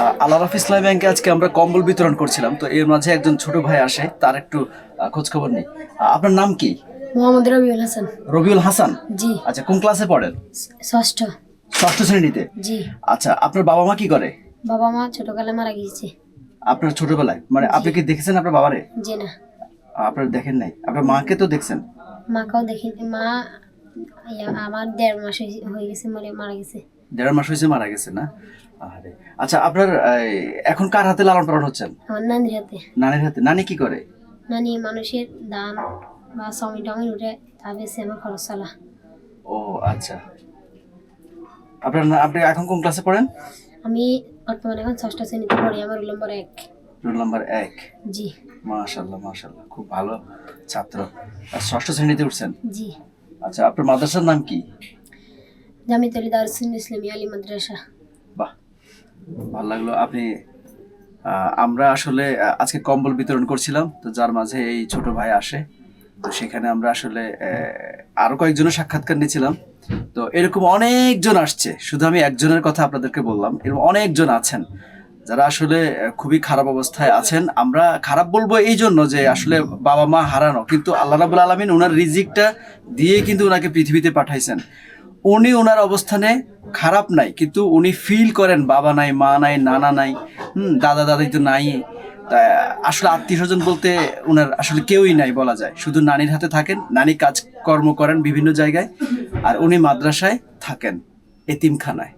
আহ, আল আরাফ ইসলামী ব্যাংকে আজকে আমরা কম্বল বিতরণ করছিলাম। তো এর মাঝে একজন ছোট ভাই আসে তার একটু খোঁজ খবর নেই। আপনার নাম কি? মোহাম্মদ রবিউল হাসান। রবিউল হাসান? জি। আচ্ছা কোন ক্লাসে পড়েন? ষষ্ঠ। ষষ্ঠ শ্রেণীতে? জি। আচ্ছা আপনার বাবা মা কি করে? বাবা মা ছোটকালে মারা গিয়েছে। আপনার ছোটবেলায়? মানে আপনি কি দেখেছেন আপনার বাবারে? জি না। আপনার দেখেন নাই। আপনার মাকে তো দেখছেন? মাকেও দেখি মা আমার দেড় মাস হয়ে- গেছে মরে মারা গেছে। দেড় মাস হয়েছে মারা গেছে না? আরে আচ্ছা আপনার এখন কার হাতে লালন পালন হচ্ছেন আমার নানির হাতে। নানির হাতে। নানি কি করে? নানি মানুষের দান বা সমি টমি উঠে তা বেশি আমার খরচ চালা। ও আচ্ছা। আপনার আপনি এখন কোন ক্লাসে পড়েন? আমি বর্তমানে এখন ষষ্ঠ শ্রেণীতে পড়ি আমার রোল নম্বর এক। রোল নাম্বার এক? জি। মাশাল্লাহ মাশাল্লাহ খুব ভালো ছাত্র। আর ষষ্ঠ শ্রেণীতে উঠছেন? জি। আচ্ছা আপনার মাদ্রাসার নাম কি? জামিত আলী দারুসুল ইসলামী আলী মাদ্রাসা বাহ, ভালো লাগল। আপনি আমরা আসলে আজকে কম্বল বিতরণ করছিলাম, তো যার মাঝে এই ছোট ভাই আসে। তো সেখানে আমরা আসলে আরও কয়েকজনের সাক্ষাৎকার নিয়েছিলাম। তো এরকম অনেকজন আসছে। শুধু আমি একজনের কথা আপনাদেরকে বললাম, এরকম অনেকজন আছেন। যারা আসলে খুবই খারাপ অবস্থায় আছেন। আমরা খারাপ বলব এই জন্য যে আসলে বাবা মা হারানো। কিন্তু আল্লাহ রাবুল আলমিন ওনার রিজিকটা দিয়ে কিন্তু ওনাকে পৃথিবীতে পাঠাইছেন। উনি ওনার অবস্থানে খারাপ নাই, কিন্তু উনি ফিল করেন, বাবা নাই, মা নাই, নানা নাই, হুম, দাদা দাদি তো নাই। আসলে আত্মীয় স্বজন বলতে ওনার আসলে কেউই নাই বলা যায়। শুধু নানির হাতে থাকেন, নানি কাজকর্ম করেন বিভিন্ন জায়গায়, আর উনি মাদ্রাসায় থাকেন, এতিমখানায়।